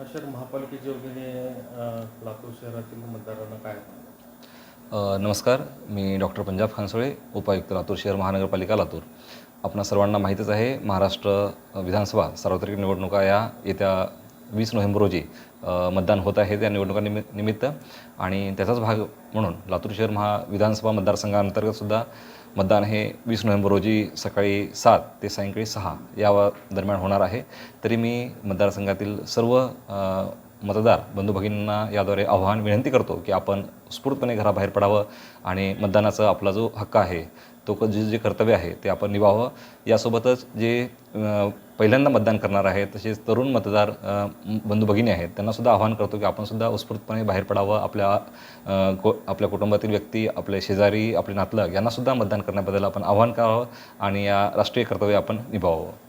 अशा महापालिकेच्या वतीने लातूर शहरातील मतदारांना काय नमस्कार. मी डॉक्टर पंजाब खानसोळे उपायुक्त लातूर शहर महानगरपालिका लातूर. आपणा सर्वांना माहीतच आहे महाराष्ट्र विधानसभा सार्वत्रिक निवडणुका या येत्या वीस नोव्हेंबर रोजी मतदान होत आहे त्या निवडणुका निमित्त. आणि त्याचाच भाग म्हणून लातूर शहर महा विधानसभा मतदारसंघाअंतर्गतसुद्धा मतदान हे वीस नोव्हेंबर रोजी सकाळी सात ते सायंकाळी सहा या दरम्यान होणार आहे. तरी मी मतदारसंघातील सर्व मतदार बंधू भगिनींना याद्वारे आव्हान विनंती करतो की आपण स्फूर्तपणे घराबाहेर पडावं आणि मतदानाचा आपला जो हक्क आहे तो क- जे जे कर्तव्य आहे ते आपण निभावं. यासोबतच जे पहिल्यांदा मतदान करणार आहे तसेच तरुण मतदार बंधू भगिनी आहेत त्यांनासुद्धा आवाहन करतो की आपणसुद्धा उत्स्फूर्तपणे बाहेर पडावं. आपल्या को आपल्या कुटुंबातील व्यक्ती आपले शेजारी आपले नातलग यांनासुद्धा मतदान करण्याबद्दल आपण आवाहन करावं आणि या राष्ट्रीय कर्तव्य आपण निभावावं